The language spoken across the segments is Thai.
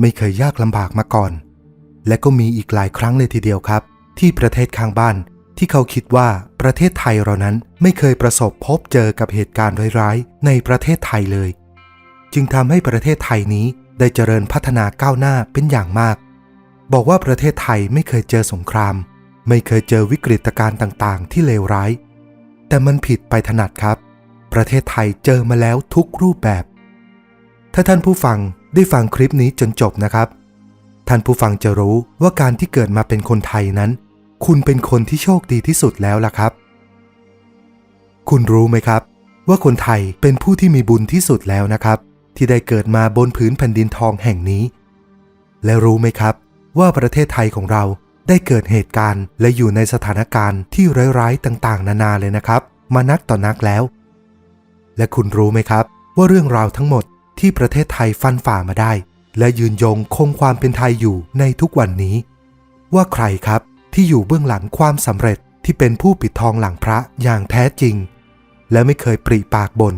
ไม่เคยยากลำบากมาก่อน และก็มีอีกหลายครั้งเลยทีเดียวครับ ที่ประเทศข้างบ้าน ที่เขาคิดว่าประเทศไทยเรานั้นไม่เคยประสบพบเจอกับเหตุการณ์ร้ายๆในประเทศไทยเลย จึงทำให้ประเทศไทยนี้ได้เจริญพัฒนาก้าวหน้าเป็นอย่างมาก บอกว่าประเทศไทยไม่เคยเจอสงคราม ไม่เคยเจอวิกฤตการณ์ต่างๆ ที่เลวร้าย แต่มันผิดไปถนัดครับ ประเทศไทยเจอมาแล้วทุกรูปแบบ ถ้าท่านผู้ฟัง ได้ฟังคลิปนี้จนจบนะครับ ท่านผู้ฟังจะรู้ว่าการที่เกิดมาเป็นคนไทยนั้น คุณเป็นคนที่โชคดีที่สุดแล้วล่ะครับ คุณรู้ไหมครับ ว่าคนไทยเป็นผู้ที่มีบุญที่สุดแล้วนะครับ ที่ได้เกิดมาบนผืนแผ่นดินทองแห่งนี้ และรู้ไหมครับ ว่าประเทศไทยของเราได้เกิดเหตุการณ์และอยู่ในสถานการณ์ที่ร้ายๆต่างๆ นานาเลยนะครับ มานักต่อนักแล้ว และคุณรู้ไหมครับ ว่าเรื่องราวทั้งหมด ที่ประเทศไทยฟันฝ่ามาได้ และยืนยงคงความเป็นไทยอยู่ในทุกวันนี้ ว่าใครครับที่อยู่เบื้องหลังความสำเร็จที่เป็นผู้ปิดทองหลังพระอย่างแท้จริง และไม่เคยปริปากบน่น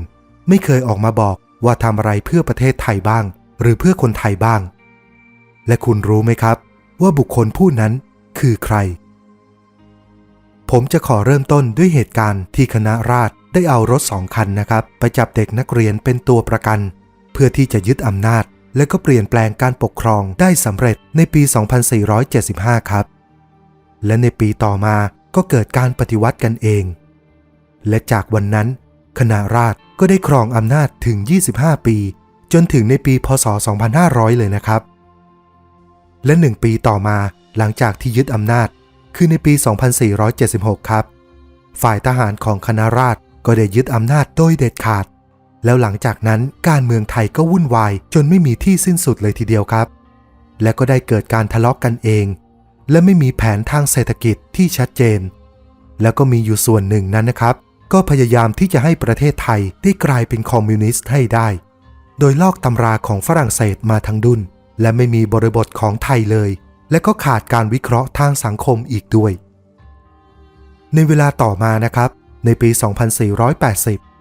ไม่เคยออกมาบอกว่าทำอะไรเพื่อประเทศไทยบ้าง หรือเพื่อคนไทยบ้าง และคุณรู้ไหมครับ ว่าบุคคลผู้นั้นคือใคร ผมจะขอเริ่มต้นด้วยเหตุการณ์ที่คณะราษฎรได้เอารถสองคันนะครับ ไปจับเด็กนักเรียนเป็นตัวประกัน เพื่อที่จะยึดอำนาจ และก็เปลี่ยนแปลงการปกครองได้สำเร็จในปี 2475 ครับ และในปีต่อมาก็เกิดการปฏิวัติกันเอง และจากวันนั้น คณะราษฎรก็ได้ครองอำนาจถึง 25 ปี จนถึงในปี พศ 2500 เลยนะครับ และหนึ่งปีต่อมาหลังจากที่ยึดอำนาจ คือในปี 2476 ครับ ฝ่ายทหารของคณะราษฎรก็ได้ยึดอำนาจโดยเด็ดขาด แล้วหลังจากนั้นการเมืองไทยก็วุ่นวายจนไม่มีที่สิ้นสุดเลยทีเดียวครับ และก็ได้เกิดการทะเลาะกกันเอง และไม่มีแผนทางเศรษฐกิจที่ชัดเจน แล้วก็มีอยู่ส่วนหนึ่งนั้นนะครับ ก็พยายามที่จะให้ประเทศไทยได้กลายเป็นคอมมิวนิสต์ให้ได้ โดยลอกตำราของฝรั่งเศสมาทั้งดุนและไม่มีบริบทของไทยเลย และก็ขาดการวิเคราะห์ทางสังคมอีกด้วย ในเวลาต่อมานะครับ ในปี 2480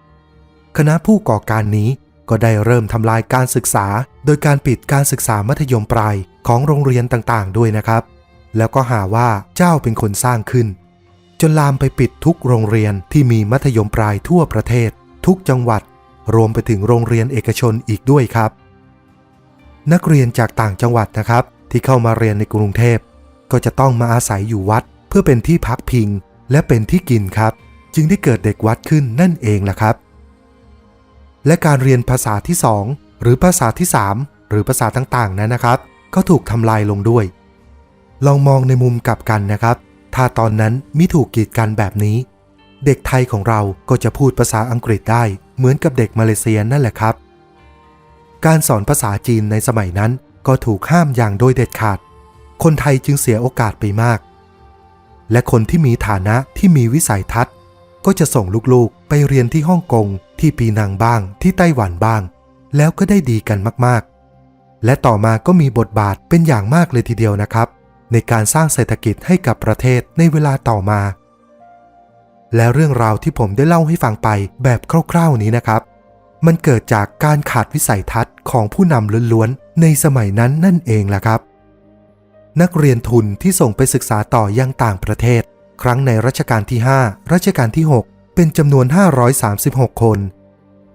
คณะผู้ก่อการนี้ก็ได้เริ่มทำลายการศึกษา โดยการปิดการศึกษามัธยมปลายของโรงเรียนต่างๆ ด้วยนะครับ แล้วก็หาว่าเจ้าเป็นคนสร้างขึ้น จนลามไปปิดทุกโรงเรียนที่มีมัธยมปลายทั่วประเทศ ทุกจังหวัด รวมไปถึงโรงเรียนเอกชนอีกด้วยครับ นักเรียนจากต่างจังหวัดนะครับ ที่เข้ามาเรียนในกรุงเทพ ก็จะต้องมาอาศัยอยู่วัด เพื่อเป็นที่พักพิงและเป็นที่กินครับ จึงได้เกิดเด็กวัดขึ้นนั่นเองล่ะครับ และการเรียนภาษาที่ 2 หรือภาษาที่ 3 หรือภาษาต่างๆนั้นนะครับ ก็ถูกทำลายลงด้วย ลองมองในมุมกลับกันนะครับ ถ้าตอนนั้นมิถูกกีดกันแบบนี้ เด็กไทยของเราก็จะพูดภาษาอังกฤษได้ เหมือนกับเด็กมาเลเซียนั่นแหละครับ การสอนภาษาจีนในสมัยนั้นก็ถูกห้ามอย่างโดยเด็ดขาด คนไทยจึงเสียโอกาสไปมาก และคนที่มีฐานะที่มีวิสัยทัศน์ ก็จะส่งลูกๆ ไปเรียนที่ฮ่องกง ที่ปีนังบ้างที่ไต้หวันบ้าง แล้วก็ได้ดีกันมากๆ และต่อมาก็มีบทบาทเป็นอย่างมากเลยทีเดียวนะครับ ในการสร้างเศรษฐกิจให้กับประเทศในเวลาต่อมา และเรื่องราวที่ผมได้เล่าให้ฟังไปแบบคร่าวๆนี้นะครับ มันเกิดจากการขาดวิสัยทัศน์ของผู้นำล้วนๆในสมัยนั้นนั่นเองล่ะครับ นักเรียนทุนที่ส่งไปศึกษาต่อยังต่างประเทศ ครั้งในรัชกาลที่ 5 รัชกาลที่ 6 เป็นจำนวน 536 คน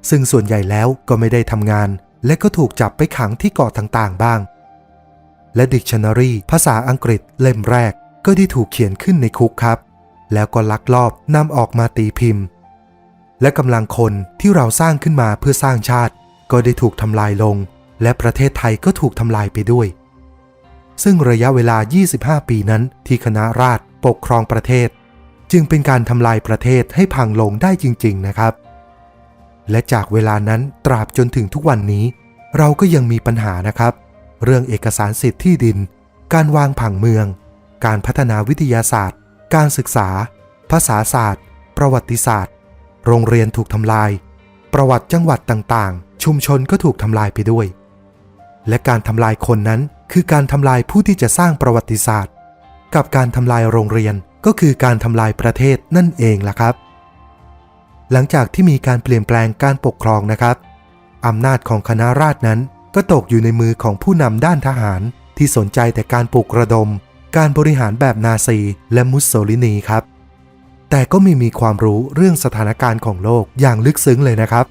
ซึ่งส่วนใหญ่แล้วก็ไม่ได้ทำงาน และก็ถูกจับไปขังที่เกาะต่างๆบ้าง และดิกชันนารีภาษาอังกฤษเล่มแรกก็ได้ถูกเขียนขึ้นในคุกครับ แล้วก็ลักลอบนำออกมาตีพิมพ์ และกำลังคนที่เราสร้างขึ้นมาเพื่อสร้างชาติ ก็ได้ถูกทำลายลง และประเทศไทยก็ถูกทำลายไปด้วย ซึ่งระยะเวลา 25 ปีนั้นที่คณะราษฎรปกครองประเทศ จึงเป็นการทำลายประเทศให้พังลงได้จริง ๆนะครับ และจากเวลานั้นตราบจนถึงทุกวันนี้ เราก็ยังมีปัญหานะครับ เรื่องเอกสารสิทธิ์ที่ดิน การวางผังเมือง การพัฒนาวิทยาศาสตร์ การศึกษา ภาษาศาสตร์ ประวัติศาสตร์ โรงเรียนถูกทำลาย ประวัติจังหวัดต่างๆ ชุมชนก็ถูกทำลายไปด้วย และการทำลายคนนั้นคือการทำลายผู้ที่จะสร้างประวัติศาสตร์ กับการทำลายโรงเรียน ก็คือการทำลายประเทศนั่นเองล่ะครับ หลังจากที่มีการเปลี่ยนแปลงการปกครองนะครับอำนาจของคณะราษฎรนั้นก็ตกอยู่ในมือของผู้นำด้านทหารที่สนใจแต่การปลุกระดม การบริหารแบบนาซีและมุสโสลินีครับ แต่ก็ไม่มีความรู้เรื่องสถานการณ์ของโลกอย่างลึกซึ้งเลยนะครับ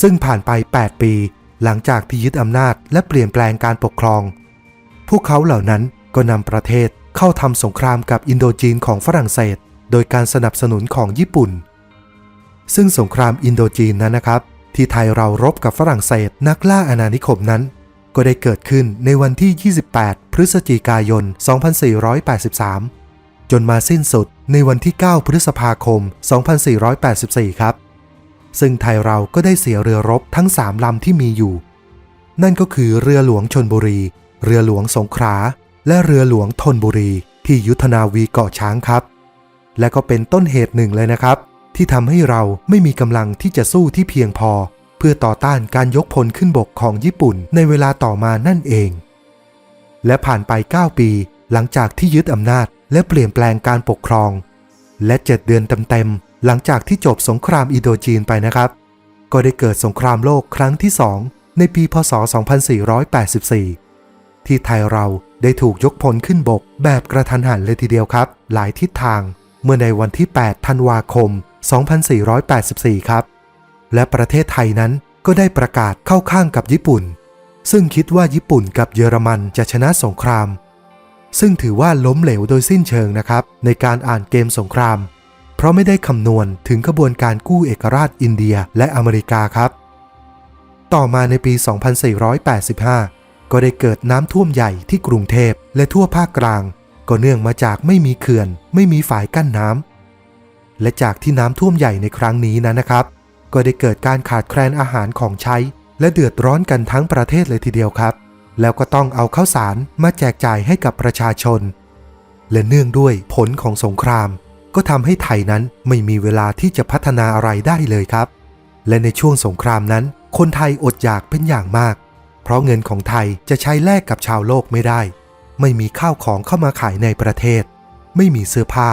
ซึ่งผ่านไป 8 ปี หลังจากที่ยึดอำนาจและเปลี่ยนแปลงการปกครอง พวกเขาเหล่านั้นก็นำประเทศ เข้าทำสงครามกับอินโดจีนของฝรั่งเศส โดยการสนับสนุนของญี่ปุ่น ซึ่งสงครามอินโดจีนนั้นนะครับ ที่ไทยเรารบกับฝรั่งเศสนักล่าอาณานิคมนั้น ก็ได้เกิดขึ้นในวันที่ 28 พฤศจิกายน 2483 จนมาสิ้นสุดในวันที่ 9 พฤษภาคม 2484 ครับ ซึ่งไทยเราก็ได้เสียเรือรบทั้ง 3 ลำที่มีอยู่ นั่นก็คือเรือหลวงชนบุรี เรือหลวงสงขลา และเรือหลวงธนบุรีที่ยุทธนาวีเกาะช้างครับ และก็เป็นต้นเหตุหนึ่งเลยนะครับ ที่ทำให้เราไม่มีกำลังที่จะสู้ที่เพียงพอ เพื่อต่อต้านการยกพลขึ้นบกของญี่ปุ่นในเวลาต่อมานั่นเอง และผ่านไป 9 ปี หลังจากที่ยึดอำนาจ และเปลี่ยนแปลงการปกครอง และ7เดือนเต็มๆหลังจากที่จบสงครามอิโดจีนไปนะครับ ก็ได้เกิดสงครามโลกครั้งที่2ในปีพศ 2484 ที่ไทยเราได้ถูกยกพลขึ้นบกแบบกระทันหันเลยทีเดียวครับ หลายทิศทาง เมื่อในวันที่ 8 ธันวาคม 2484 ครับ และประเทศไทยนั้นก็ได้ประกาศเข้าข้างกับญี่ปุ่น ซึ่งคิดว่าญี่ปุ่นกับเยอรมันจะชนะสงคราม ซึ่งถือว่าล้มเหลวโดยสิ้นเชิงนะครับ ในการอ่านเกมสงคราม เพราะไม่ได้คำนวณถึงกระบวนการกู้เอกราชอินเดียและอเมริกาครับ ต่อมาในปี 2485 ก็ได้เกิดน้ำท่วมใหญ่ที่กรุงเทพและทั่วภาคกลาง ก็เนื่องมาจากไม่มีเขื่อน ไม่มีฝายกั้นน้ำและจากที่น้ำท่วมใหญ่ในครั้งนี้นะนะครับ ก็ได้เกิดการขาดแคลนอาหารของใช้ และเดือดร้อนกันทั้งประเทศเลยทีเดียวครับ แล้วก็ต้องเอาข้าวสารมาแจกจ่ายให้กับประชาชน และเนื่องด้วยผลของสงคราม ก็ทำให้ไทยนั้นไม่มีเวลาที่จะพัฒนาอะไรได้เลยครับ และในช่วงสงครามนั้น คนไทยอดอยากเป็นอย่างมาก เพราะเงินของไทยจะใช้แลกกับชาวโลกไม่ได้ ไม่มีข้าวของเข้ามาขายในประเทศ ไม่มีเสื้อผ้า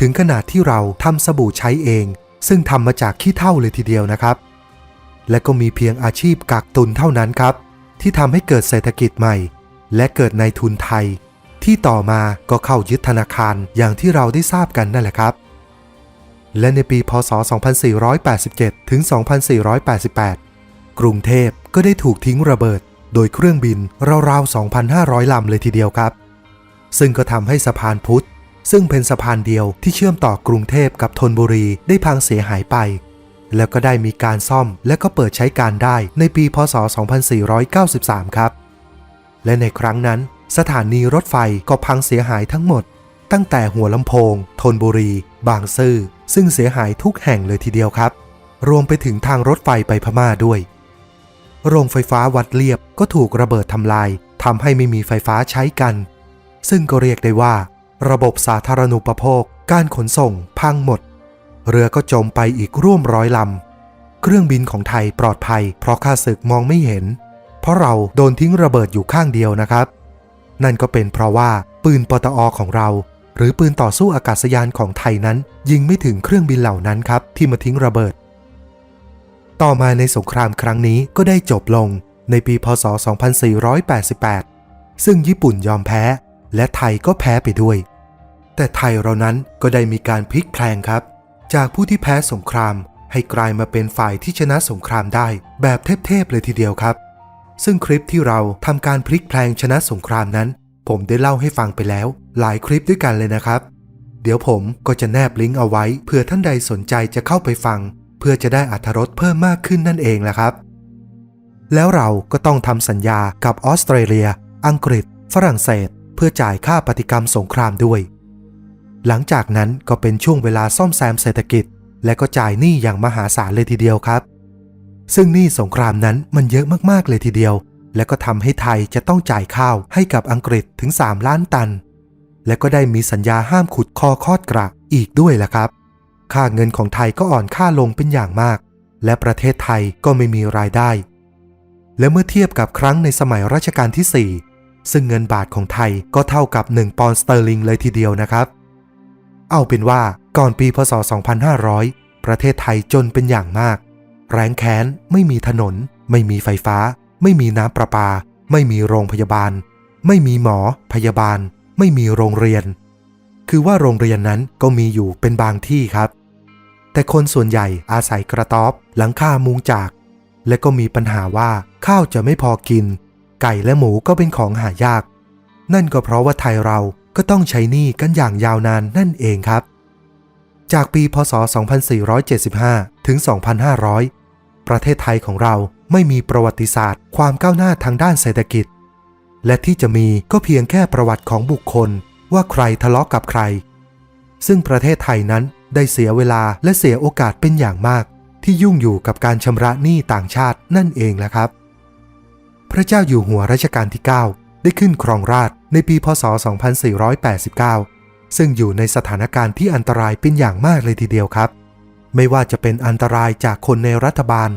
ถึงขนาดที่เราทำสบู่ใช้เอง ซึ่งทำมาจากขี้เถ้าเลยทีเดียวนะครับ และก็มีเพียงอาชีพกักตุนเท่านั้นครับ ที่ทำให้เกิดเศรษฐกิจใหม่ และเกิดในทุนไทย ที่ต่อมาก็เข้ายึดธนาคารอย่างที่เราได้ทราบกันนั่นแหละครับ และในปีพศ 2487 ถึง 2488 กรุงเทพก็ได้ถูกทิ้งระเบิด โดยเครื่องบินราวๆ 2,500 ลำเลยทีเดียวครับ ซึ่งก็ทำให้สะพานพุทธ ซึ่งเป็นสะพานเดียวที่เชื่อมต่อกรุงเทพกับธนบุรีได้พังเสียหายไป แล้วก็ได้มีการซ่อมและก็เปิดใช้การได้ในปี พศ 2493 ครับ และในครั้งนั้นสถานีรถไฟก็พังเสียหายทั้งหมด ตั้งแต่หัวลำโพงธนบุรี บางซื่อซึ่งเสียหายทุกแห่งเลยทีเดียวครับ รวมไปถึงทางรถไฟไปพม่าด้วย โรงไฟฟ้าวัดเลียบก็ถูกระเบิดทำลายทำให้ไม่มีไฟฟ้าใช้กัน ซึ่งก็เรียกได้ว่า ระบบสาธารณูปโภค การขนส่ง พังหมด เรือก็จมไปอีกร่วมร้อยลำ เครื่องบินของไทยปลอดภัย เพราะข้าศึกมองไม่เห็น เพราะเราโดนทิ้งระเบิดอยู่ข้างเดียวนะครับ นั่นก็เป็นเพราะว่าปืนปตอของเรา หรือปืนต่อสู้อากาศยานของไทยนั้น ยิงไม่ถึงเครื่องบินเหล่านั้นครับที่มาทิ้งระเบิด ต่อมาในสงครามครั้งนี้ก็ได้จบลงในปีพศ 2488 ซึ่งญี่ปุ่นยอมแพ้ และไทยก็แพ้ไปด้วย แต่ไทยเรานั้นก็ได้มีการพลิกแพลงครับ จากผู้ที่แพ้สงครามให้กลายมาเป็นฝ่ายที่ชนะสงครามได้ แบบเทพๆเลยทีเดียวครับ ซึ่งคลิปที่เราทำการพลิกแพลงชนะสงครามนั้น ผมได้เล่าให้ฟังไปแล้ว หลายคลิปด้วยกันเลยนะครับ เดี๋ยวผมก็จะแนบลิงก์เอาไว้เผื่อท่านใดสนใจจะเข้าไปฟัง เพื่อจะได้อัธรสเพิ่มมากขึ้นนั่นเองแหละครับ แล้วเราก็ต้องทำสัญญากับออสเตรเลีย อังกฤษ ฝรั่งเศส เพื่อจ่ายค่าปฏิกรรมสงครามด้วย หลังจากนั้นก็เป็นช่วงเวลาซ่อมแซมเศรษฐกิจ และก็จ่ายหนี้อย่างมหาศาลเลยทีเดียวครับ ซึ่งหนี้สงครามนั้นมันเยอะมากๆเลยทีเดียว และก็ทำให้ไทยจะต้องจ่ายข้าวให้กับอังกฤษถึง 3 ล้านตัน และก็ได้มีสัญญาห้ามขุดคอคอดกระอีกด้วยล่ะครับ ค่าเงินของไทยก็อ่อนค่าลงเป็นอย่างมาก และประเทศไทยก็ไม่มีรายได้ และเมื่อเทียบกับครั้งในสมัยรัชกาลที่ 4 ซึ่งเงินบาทของไทยก็เท่ากับ 1 ปอนด์สเตอร์ลิงเลยทีเดียวนะครับ เอาเป็นว่าก่อนปีพศ 2500 ประเทศไทยจนเป็นอย่างมาก แรงแค้นไม่มีถนน ไม่มีไฟฟ้า ไม่มีน้ำประปา ไม่มีโรงพยาบาล ไม่มีหมอ พยาบาล ไม่มีโรงเรียน คือว่าโรงเรียนนั้นก็มีอยู่เป็นบางที่ครับ แต่คนส่วนใหญ่อาศัยกระต๊อบหลังคามุงจาก และก็มีปัญหาว่าข้าวจะไม่พอกิน ไก่และหมูก็เป็นของหายาก นั่นก็เพราะว่าไทยเราก็ต้องใช้หนี้กันอย่างยาวนานนั่นเองครับ จากปีพศ 2475 ถึง 2500 ประเทศไทยของเราไม่มีประวัติศาสตร์ ความก้าวหน้าทางด้านเศรษฐกิจ และที่จะมีก็เพียงแค่ประวัติของบุคคลว่าใครทะเลาะกับใคร ซึ่งประเทศไทยนั้น ได้เสียเวลาและเสียโอกาสเป็นอย่างมาก ที่ยุ่งอยู่กับการชำระหนี้ต่างชาตินั่นเองแหละครับ พระเจ้าอยู่หัวรัชกาลที่ 9 ได้ขึ้นครองราชในปีพศ 2489 ซึ่งอยู่ในสถานการณ์ที่อันตรายเป็นอย่างมากเลยทีเดียวครับ ไม่ว่าจะเป็นอันตรายจากคนในรัฐบาล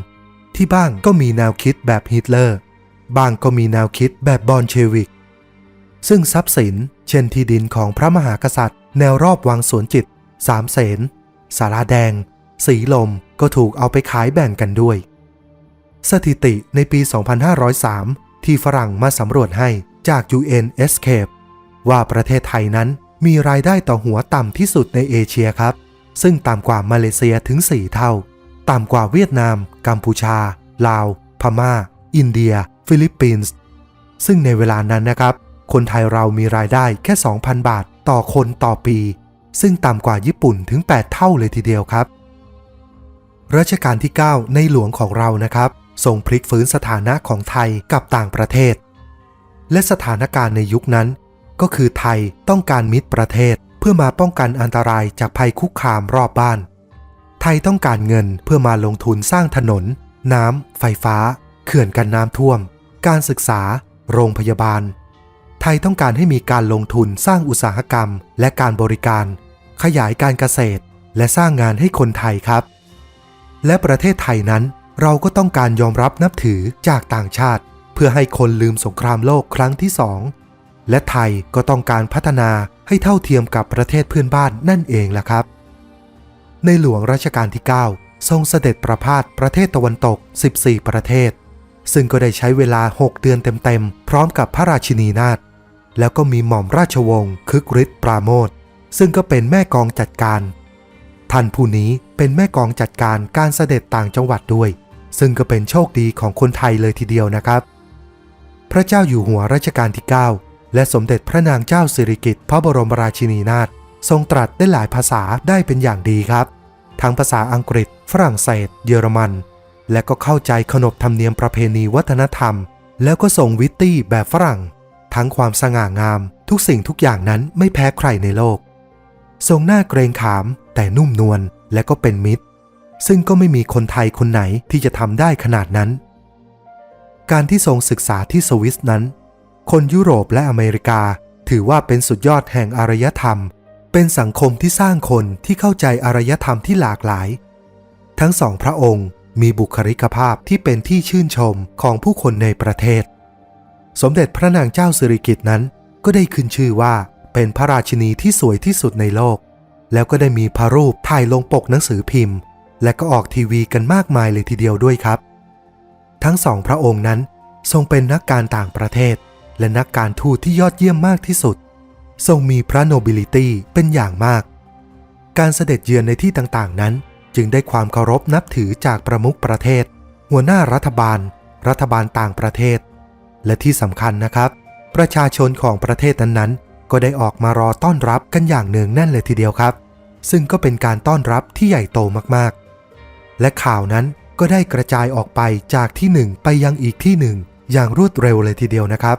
ที่บ้างก็มีแนวคิดแบบฮิตเลอร์บางก็มีแนวคิดแบบบอลเชวิก ซึ่งทรัพย์สิน เช่นที่ดินของพระมหากษัตริย์ แนวรอบวังสวนจิต สามเสนสาราแดง สีลมก็ถูกเอาไปขายแบ่งกันด้วย สถิติในปี 2503 ที่ฝรั่งมาสำรวจให้จาก UN Escape ว่าประเทศไทยนั้นมีรายได้ต่อหัวต่ำที่สุดในเอเชียครับ ซึ่งต่ำกว่ามาเลเซียถึง 4 เท่า ต่ำกว่าเวียดนาม กัมพูชา ลาว พม่า อินเดีย ฟิลิปปินส์ ซึ่งในเวลานั้นนะครับ คนไทยเรามีรายได้แค่ 2,000 บาทต่อคนต่อปี ซึ่งต่ำกว่าญี่ปุ่นถึง 8 เท่าเลยทีเดียวครับรัชกาลที่ 9 ในหลวงของเรานะครับทรงพลิกฟื้นสถานะของไทยกับต่างประเทศ และสถานการณ์ในยุคนั้น ก็คือไทยต้องการมิตรประเทศเพื่อมาป้องกันอันตรายจากภัยคุกคามรอบบ้าน ไทยต้องการเงินเพื่อมาลงทุนสร้างถนน น้ำ ไฟฟ้า เขื่อนกันน้ำท่วม การศึกษา โรงพยาบาล ไทยต้องการให้มีการลงทุนสร้างอุตสาหกรรม และการบริการ ขยายการเกษตร และสร้างงานให้คนไทยครับ และประเทศไทยนั้นเราก็ต้องการยอมรับนับถือจากต่างชาติ เพื่อให้คนลืมสงครามโลกครั้งที่สองและไทยก็ต้องการพัฒนาให้เท่าเทียมกับประเทศเพื่อนบ้านนั่นเองแหละครับ ในหลวงรัชกาลที่ 9 ทรงเสด็จประพาสประเทศตะวันตก 14 ประเทศ ซึ่งก็ได้ใช้เวลา 6 เดือนเต็มๆ พร้อมกับพระราชินีนาถแล้วก็มีหม่อมราชวงศ์คึกฤทธิ์ปราโมท ซึ่งก็เป็นแม่กองจัดการ ท่านผู้นี้เป็นแม่กองจัดการการเสด็จต่างจังหวัดด้วย ซึ่งก็เป็นโชคดีของคนไทยเลยทีเดียวนะครับ พระเจ้าอยู่หัวรัชกาลที่ 9 และสมเด็จพระนางเจ้าสิริกิติ์พระบรมราชินีนาถทรงตรัสได้หลายภาษาได้เป็นอย่างดีครับ ทั้งภาษาอังกฤษ ฝรั่งเศส เยอรมัน และก็เข้าใจขนบธรรมเนียมประเพณีวัฒนธรรม แล้วก็ทรงวิตตี้แบบฝรั่ง ทั้งความสง่างาม ทุกสิ่งทุกอย่างนั้นไม่แพ้ใครในโลก ทรงหน้าเกรงขาม แต่นุ่มนวลและก็เป็นมิตร ซึ่งก็ไม่มีคนไทยคนไหนที่จะทำได้ขนาดนั้น การที่ทรงศึกษาที่สวิสนั้น คนยุโรปและอเมริกาถือว่าเป็นสุดยอดแห่งอารยธรรม เป็นสังคมที่สร้างคนที่เข้าใจอารยธรรมที่หลากหลาย ทั้งสองพระองค์มีบุคลิกภาพที่เป็นที่ชื่นชมของผู้คนในประเทศ สมเด็จพระนางเจ้าสิริกิติ์นั้นก็ได้ขึ้นชื่อว่า เป็นพระราชินีที่สวยที่สุดในโลก แล้วก็ได้มีพระรูปถ่ายลงปกหนังสือพิมพ์ และก็ออกทีวีกันมากมายเลยทีเดียวด้วยครับ ทั้งสองพระองค์นั้นทรงเป็นนักการต่างประเทศ และนักการทูตที่ยอดเยี่ยมมากที่สุด ทรงมีพระโนบิลิตี้เป็นอย่างมาก การเสด็จเยือนในที่ต่างๆนั้น จึงได้ความเคารพนับถือจากประมุขประเทศ หัวหน้ารัฐบาล รัฐบาลต่างประเทศ และที่สำคัญนะครับ ประชาชนของประเทศนั้นๆ ก็ได้ออกมารอต้อนรับกันอย่างเนืองแน่นเลยทีเดียวครับ ซึ่งก็เป็นการต้อนรับที่ใหญ่โตมากๆ และข่าวนั้นก็ได้กระจายออกไปจากที่หนึ่งไปยังอีกที่หนึ่งอย่างรวดเร็วเลยทีเดียวนะครับ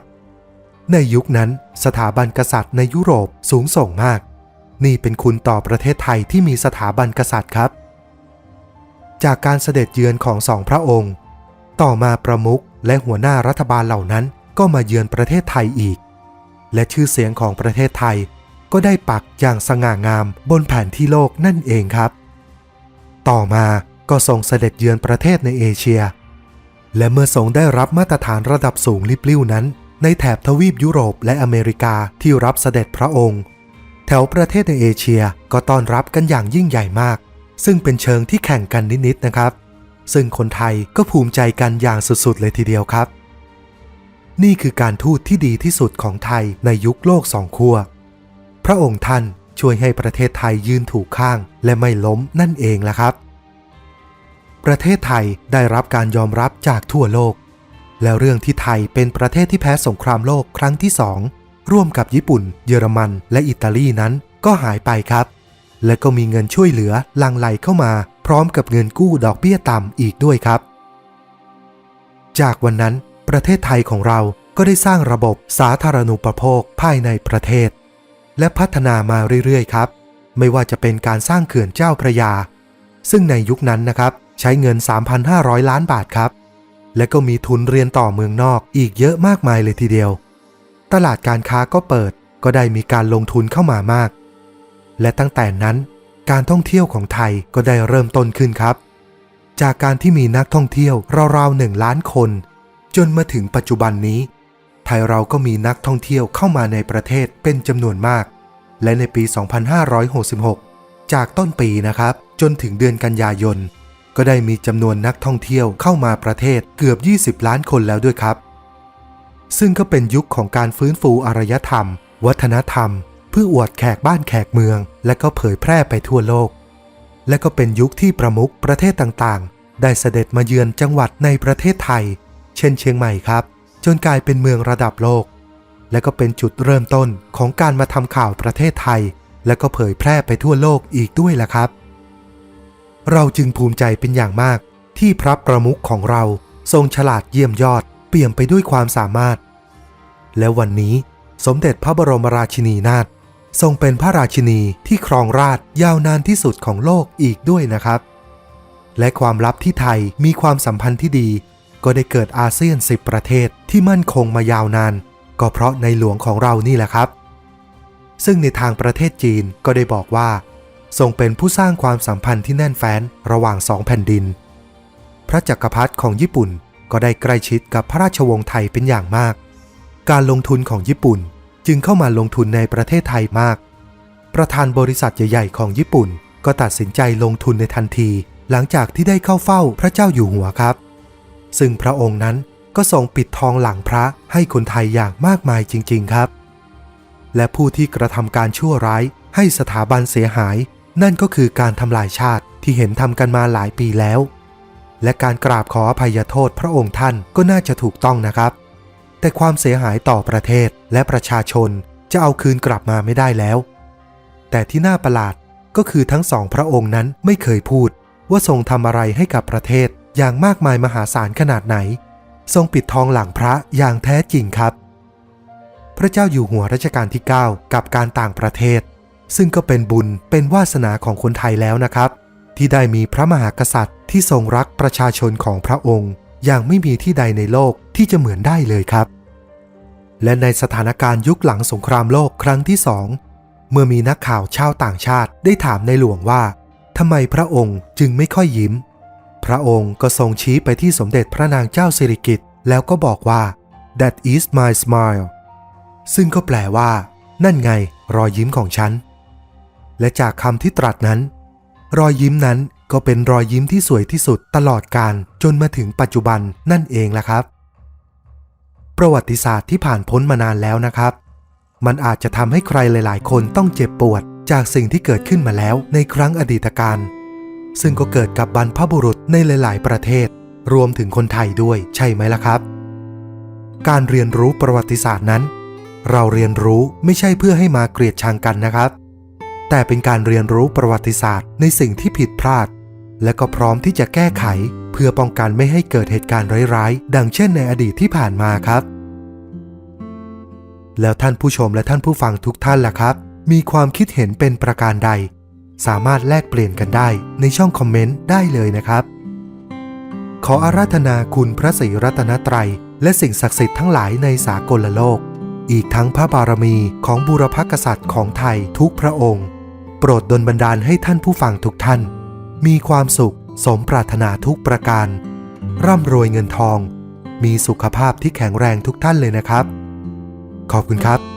ในยุคนั้นสถาบันกษัตริย์ในยุโรปสูงส่งมาก นี่เป็นคุณต่อประเทศไทยที่มีสถาบันกษัตริย์ครับ จากการเสด็จเยือนของสองพระองค์ ต่อมาประมุขและหัวหน้ารัฐบาลเหล่านั้นก็มาเยือนประเทศไทยอีก และชื่อเสียงของประเทศไทย ก็ได้ปักอย่างสง่างามบนแผนที่โลกนั่นเองครับ ต่อมาก็ทรงเสด็จเยือนประเทศในเอเชีย และเมื่อทรงได้รับมาตรฐานระดับสูงลิบลิ่วนั้น ในแถบทวีปยุโรปและอเมริกาที่รับเสด็จพระองค์ แถวประเทศในเอเชียก็ต้อนรับกันอย่างยิ่งใหญ่มาก ซึ่งเป็นเชิงที่แข่งกันนิดๆนะครับ ซึ่งคนไทยก็ภูมิใจกันอย่างสุดๆเลยทีเดียวครับ นี่คือการทูตที่ดีที่สุดของไทยในยุคโลกสองขั้วพระองค์ท่านช่วยให้ประเทศไทยยืนถูกข้างและไม่ล้มนั่นเองละครับ ประเทศไทยได้รับการยอมรับจากทั่วโลก แล้วเรื่องที่ไทยเป็นประเทศที่แพ้สงครามโลกครั้งที่สองร่วมกับญี่ปุ่น เยอรมัน และอิตาลีนั้นก็หายไปครับ และก็มีเงินช่วยเหลือลังไหลเข้ามา พร้อมกับเงินกู้ดอกเบี้ยต่ำอีกด้วยครับ จากวันนั้น ประเทศไทยของเราก็ได้สร้างระบบสาธารณูปโภคภายในประเทศ และพัฒนามาเรื่อยๆครับ ไม่ว่าจะเป็นการสร้างเขื่อนเจ้าพระยา ซึ่งในยุคนั้นนะครับใช้เงิน 3,500 ล้านบาทครับ และก็มีทุนเรียนต่อเมืองนอกอีกเยอะมากมายเลยทีเดียว ตลาดการค้าก็เปิดก็ได้มีการลงทุนเข้ามามาก และตั้งแต่นั้นการท่องเที่ยวของไทยก็ได้เริ่มต้นขึ้นครับ จากการที่มีนักท่องเที่ยวราวๆหนึ่งล้านคน จนมาถึงปัจจุบันนี้ ไทยเราก็มีนักท่องเที่ยวเข้ามาในประเทศเป็นจำนวนมาก และในปี 2566 จากต้นปีนะครับ จนถึงเดือนกันยายน ก็ได้มีจำนวนนักท่องเที่ยวเข้ามาประเทศเกือบ 20 ล้านคนแล้วด้วยครับ ซึ่งก็เป็นยุคของการฟื้นฟูอารยธรรม วัฒนธรรม เพื่ออวดแขกบ้านแขกเมือง และก็เผยแพร่ไปทั่วโลก และก็เป็นยุคที่ประมุขประเทศต่างๆ ได้เสด็จมาเยือนจังหวัดในประเทศไทย เช่นเชียงใหม่ครับ จนกลายเป็นเมืองระดับโลก และก็เป็นจุดเริ่มต้นของการมาทำข่าวประเทศไทย และก็เผยแพร่ไปทั่วโลกอีกด้วยล่ะครับ เราจึงภูมิใจเป็นอย่างมากที่พระประมุขของเราทรงฉลาดเยี่ยมยอด เปี่ยมไปด้วยความสามารถ และวันนี้สมเด็จพระบรมราชินีนาถทรงเป็นพระราชินีที่ครองราชยาวนานที่สุดของโลกอีกด้วยนะครับ และความลับที่ไทยมีความสัมพันธ์ที่ดี ก็ได้เกิดอาเซียน 10 ประเทศที่มั่นคงมายาวนาน ก็เพราะในหลวงของเรานี่แหละครับ ซึ่งในทางประเทศจีนก็ได้บอกว่า ทรงเป็นผู้สร้างความสัมพันธ์ที่แน่นแฟ้นระหว่างสองแผ่นดิน พระจักรพรรดิของญี่ปุ่นก็ได้ใกล้ชิดกับพระราชวงศ์ไทยเป็นอย่างมาก การลงทุนของญี่ปุ่นจึงเข้ามาลงทุนในประเทศไทยมาก ประธานบริษัทใหญ่ๆของญี่ปุ่นก็ตัดสินใจลงทุนในทันที หลังจากที่ได้เข้าเฝ้าพระเจ้าอยู่หัวครับ ซึ่งพระองค์นั้นก็ทรงปิดทองหลังพระให้คนไทยอย่างมากมายจริง ๆ ครับ และผู้ที่กระทำการชั่วร้ายให้สถาบันเสียหาย นั่นก็คือการทำลายชาติที่เห็นทำกันมาหลายปีแล้ว และการกราบขออภัยโทษพระองค์ท่านก็น่าจะถูกต้องนะครับ แต่ความเสียหายต่อประเทศและประชาชนจะเอาคืนกลับมาไม่ได้แล้ว แต่ที่น่าประหลาดก็คือทั้งสองพระองค์นั้นไม่เคยพูดว่าทรงทำอะไรให้กับประเทศ อย่างมากมายมหาศาลขนาดไหน ทรงปิดทองหลังพระอย่างแท้จริงครับ พระเจ้าอยู่หัวรัชกาลที่ 9 กับการต่างประเทศ ซึ่งก็เป็นบุญเป็นวาสนาของคนไทยแล้วนะครับ ที่ได้มีพระมหากษัตริย์ที่ทรงรักประชาชนของพระองค์ อย่างไม่มีที่ใดในโลกที่จะเหมือนได้เลยครับ และในสถานการณ์ยุคหลังสงครามโลกครั้งที่สองเมื่อมีนักข่าวชาวต่างชาติได้ถามในหลวงว่าทำไมพระองค์จึงไม่ค่อยยิ้ม พระองค์ก็ทรงชี้ไปที่สมเด็จพระนางเจ้าสิริกิติ์แล้วก็บอกว่า that is my smile ซึ่งก็แปลว่า นั่นไง รอยยิ้มของฉัน และจากคำที่ตรัสนั้น รอยยิ้มนั้นก็เป็นรอยยิ้มที่สวยที่สุดตลอดการจนมาถึงปัจจุบันนั่นเองล่ะครับ ประวัติศาสตร์ที่ผ่านพ้นมานานแล้วนะครับ มันอาจจะทำให้ใครหลาย ๆ คนต้องเจ็บปวด จากสิ่งที่เกิดขึ้นมาแล้วในครั้งอดีตการ ซึ่งก็เกิดกับบรรพบุรุษในหลาย ๆ ประเทศ รวมถึงคนไทยด้วยใช่ไหมล่ะครับ การเรียนรู้ประวัติศาสตร์นั้น เราเรียนรู้ไม่ใช่เพื่อให้มาเกลียดชังกันนะครับ แต่เป็นการเรียนรู้ประวัติศาสตร์ในสิ่งที่ผิดพลาด และก็พร้อมที่จะแก้ไข เพื่อป้องกันไม่ให้เกิดเหตุการณ์ร้าย ๆ ดังเช่นในอดีตที่ผ่านมาครับ แล้วท่านผู้ชมและท่านผู้ฟังทุกท่านล่ะครับ มีความคิดเห็นเป็นประการใด สามารถแลกเปลี่ยนกันได้ในช่องคอมเมนต์ได้เลยนะครับ ขออาราธนาคุณพระศรีรัตนตรัย และสิ่งศักดิ์สิทธิ์ทั้งหลายในสากลโลก อีกทั้งพระบารมีของบูรพกษัตริย์ของไทยทุกพระองค์ โปรดดลบันดาลให้ท่านผู้ฟังทุกท่าน มีความสุขสมปรารถนาทุกประการ ร่ำรวยเงินทอง มีสุขภาพที่แข็งแรงทุกท่านเลยนะครับ ขอบคุณครับ